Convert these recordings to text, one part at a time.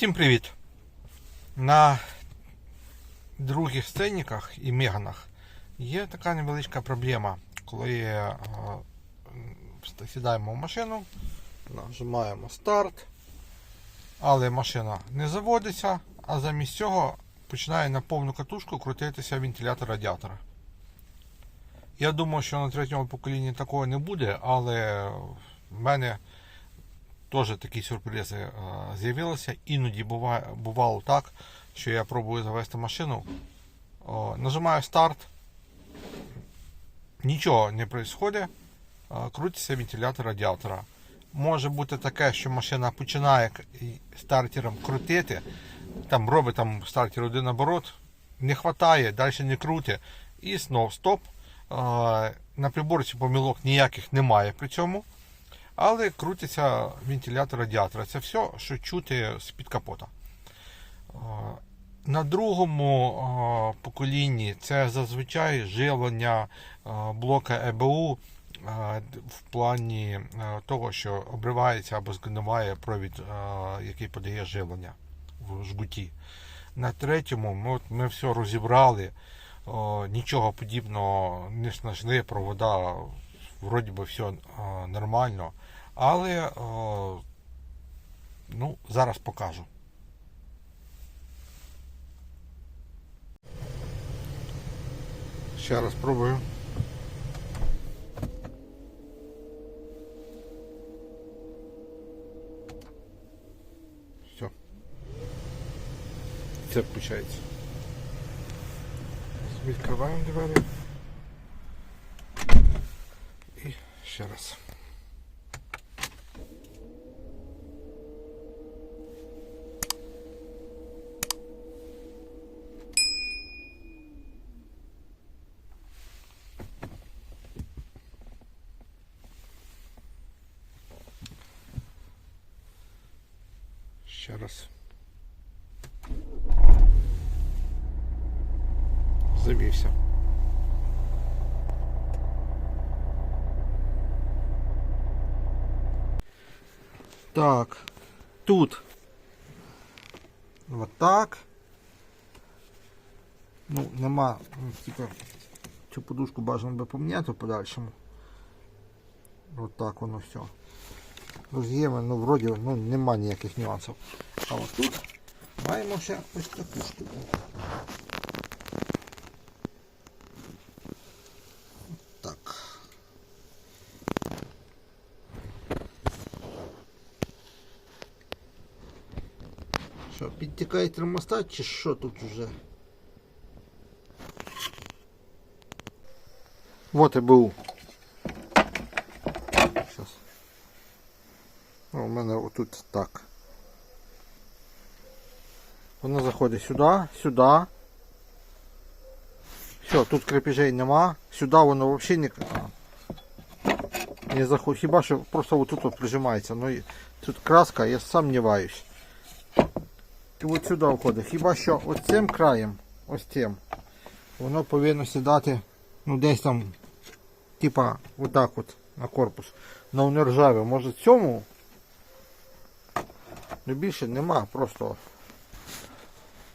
Всім привіт! На других сценіках і меганах є така невеличка проблема, коли е, сідаємо в машину, нажимаємо старт, але машина не заводиться, а замість цього починає на повну катушку крутитися вентилятор радіатора. Я думаю, що на третьому поколінні такого не буде, але в мене теж такі сюрпризи е, з'явилися. Іноді буває, бувало так, що я пробую завести машину, нажимаю старт, нічого не відбувається, крутиться вентилятор радіатора. Може бути таке, що машина починає стартером крутити, там робить там стартер один оборот, не вистачає, далі не крутить, і знов стоп. Е, На приборці помилок ніяких немає при цьому але крутиться вентилятор радіатора. Це все, що чути з-під капота. На другому поколінні це зазвичай живлення блока ЕБУ в плані того, що обривається або згниває провід, який подає живлення в жгуті. На третьому ми, ми все розібрали, нічого подібного не знайшли, провода вроді би все нормально. Але ну, зараз покажу. Ще раз пробую. Все. Все включається. Відкриваємо двері. І ще раз. Ще раз. Завівся. Так, тут вот так. Ну, нема, ну, типа, цю подушку бажано би поміняти в подальшому. Вот так воно все. Роз'єми, ну вроді ну, нема ніяких нюансів. А от тут маємо ще ось таку штуку. Так. Що, підтікає термостат чи що тут уже? Вот і був. Отут так. Воно заходить сюди, сюди. Все, тут крепежей нема. Сюди воно взагалі не, не заходить. Хіба що просто отут от прижимається. Ну, тут краска, я сумніваюсь. І от сюди входить. Хіба що ось цим краєм, ось цим, воно повинно сідати, ну десь там, типа, отак от на корпус. На воно ржаве. Може цьому? Ну більше нема, просто.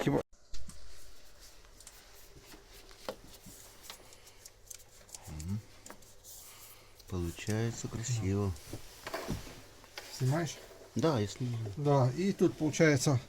Хіба. Получается красиво. Знімаєш? Да, я снимаю. Да, і тут получается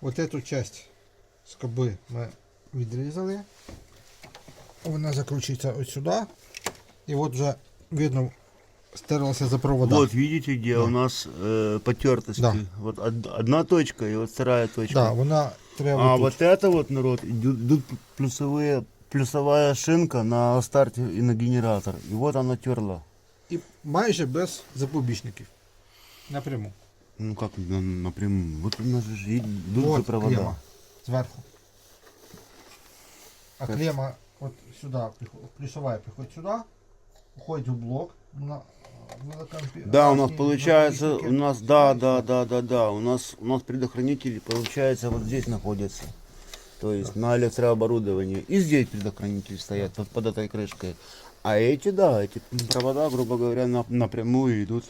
вот эту часть скоби ми відрізали. Вона закручується ось сюди. І от вже видно стерлася за провода. Вот видите, где у нас э, потертости. Да. Вот од- одна точка и вот вторая точка. Да, вона треба а тут. вот это вот, народ, идут, идут плюсовые, плюсовая шинка на старте и на генератор. И вот она терла. І майже без запобіжників. Напряму. Ну как на- напрямую? Вот у нас же идут же Вот провода. клема зверху. А Как? клема от сюди, приход- плюсовая приходить сюди, уходить в блок. на, Да, у нас на получается, у нас, да, да, да, да, да, у нас, у нас предохранители, получается, вот здесь находятся. То есть на электрооборудовании. И здесь предохранители стоят под, под этой крышкой. А эти, да, эти провода, грубо говоря, на- напрямую идут.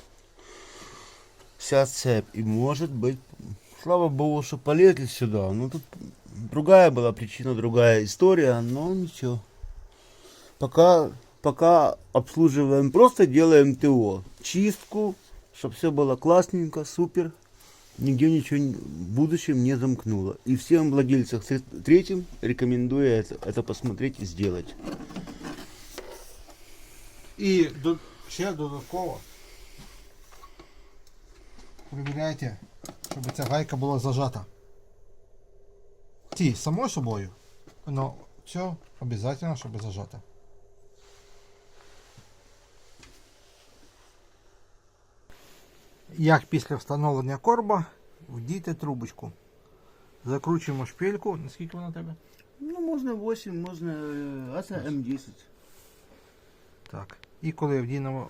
Вся цепь. И может быть Слава богу, что полезли сюда. Ну тут другая была причина, другая история, но ничего. Пока, пока обслуживаем, просто делаем ТО. Чистку, чтобы все было классненько, супер. Нигде ничего не- в будущем не замкнуло. И всем владельцам сре- третьим рекомендую это, это посмотреть и сделать. І до, ще додатково перевіряйте, щоб ця гайка була зажата. Ті, само собою. Но все обов'язково, щоб зажата. Як після встановлення корба вдійте трубочку. Закручуємо шпильку. Наскільки вона у тебе? Ну, можно 8, можно э, АСА М10. Так. І коли вдінемо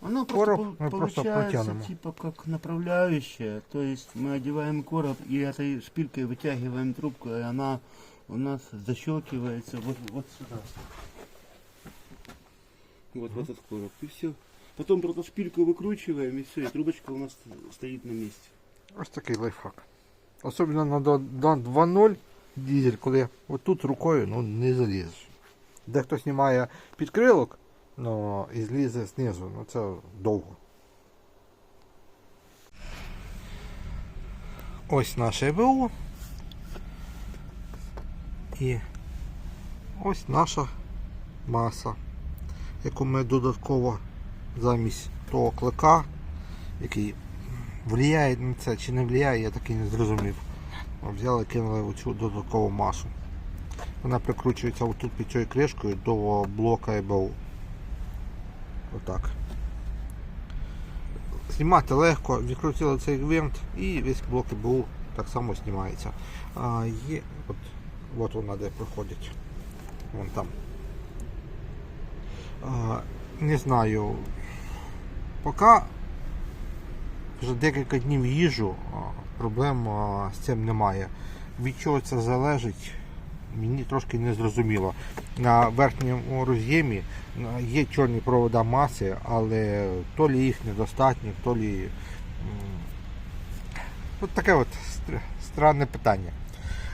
Оно Короб просто, мы по- просто получается протянем. типа как направляющая. То есть мы одеваем короб и этой шпилькой вытягиваем трубку, и она у нас защелкивается вот, вот сюда. Вот в этот короб. И все. Потом просто шпильку выкручиваем и все, и трубочка у нас стоит на месте. Ось такий лайфхак. Особливо на до- до 2.0 дизель, коли отут рукою ну, не залізеш. Дехто знімає підкрилок, ну, і злізе знизу, ну це довго. Ось наше ЕБУ. І ось наша маса, яку ми додатково замість того клика, який Влияє на це чи не влияє, я так і не зрозумів. Взяли, кинули оцю додаткову масу. Вона прикручується отут під цією кришкою до блока ЕБУ. Отак. Знімати легко, відкрутили цей гвинт і весь блок ЕБУ так само знімається. А, є, от, от вона де проходить. Вон там. А, не знаю. Поки вже декілька днів їжу, проблем з цим немає. Від чого це залежить, мені трошки не зрозуміло. На верхньому роз'ємі є чорні провода маси, але то лі їх недостатньо, то лі. От таке от странне питання.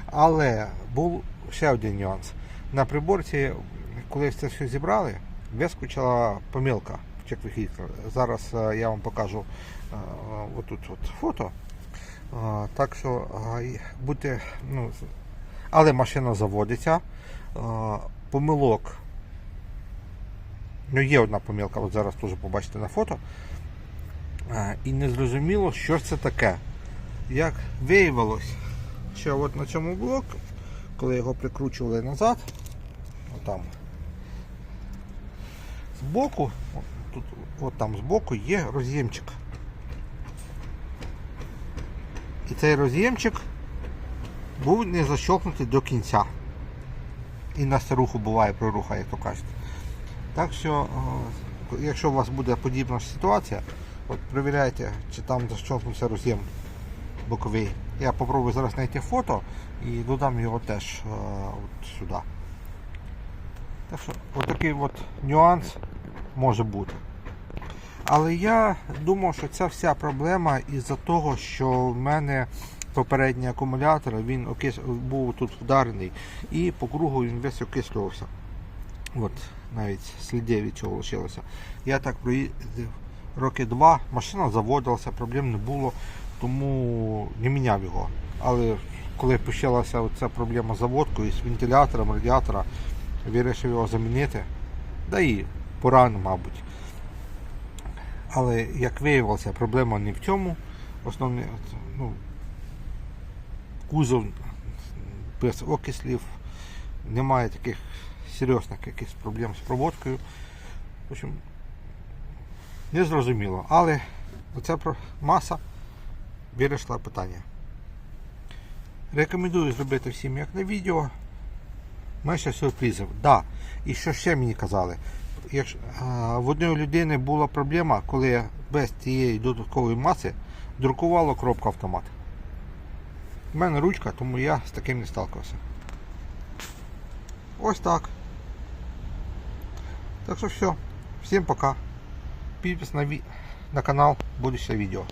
Але був ще один нюанс. На приборці, коли це все зібрали, вискочила помилка в чек-вихід. Зараз е, я вам покажу е, отут от фото. Е, Так що будьте, ну, але машина заводиться. Помилок. Ну, є одна помилка, от зараз теж побачите на фото. І не зрозуміло, що це таке. Як виявилось, що от на цьому блоку, коли його прикручували назад, отам, збоку, тут, от там збоку є роз'ємчик. І цей роз'ємчик був не защолкнутий до кінця. І на старуху буває проруха, як то кажуть. Так що, е, якщо у вас буде подібна ситуація, от перевіряйте, чи там защолкнувся роз'єм боковий. Я попробую зараз знайти фото і додам його теж е, от сюди. Так що, от такий от нюанс може бути. Але я думав, що ця вся проблема із-за того, що в мене попередній акумулятор він окис... був тут вдарений і по кругу він весь окислювався. От, навіть слідів від цього лишилося. Я так проїздив роки два, машина заводилася, проблем не було, тому не міняв його. Але коли почалася ця проблема з заводкою, з вентилятором, радіатора, вирішив його замінити. Да і порано, мабуть. Але як виявилося, проблема не в цьому. Основне, ну, кузов без окислів, немає таких серйозних якихось проблем з проводкою. В общем, не зрозуміло. Але оця маса вирішила питання. Рекомендую зробити всім як на відео. Менше сюрпризів. Да. І що ще мені казали? Якщо, в одної людини була проблема, коли без цієї додаткової маси друкувало кропка автомат. У мене ручка, тому я з таким не сталкивався. Ось так. Так що все. Всім пока. Підпис на, на канал, буде ще відео.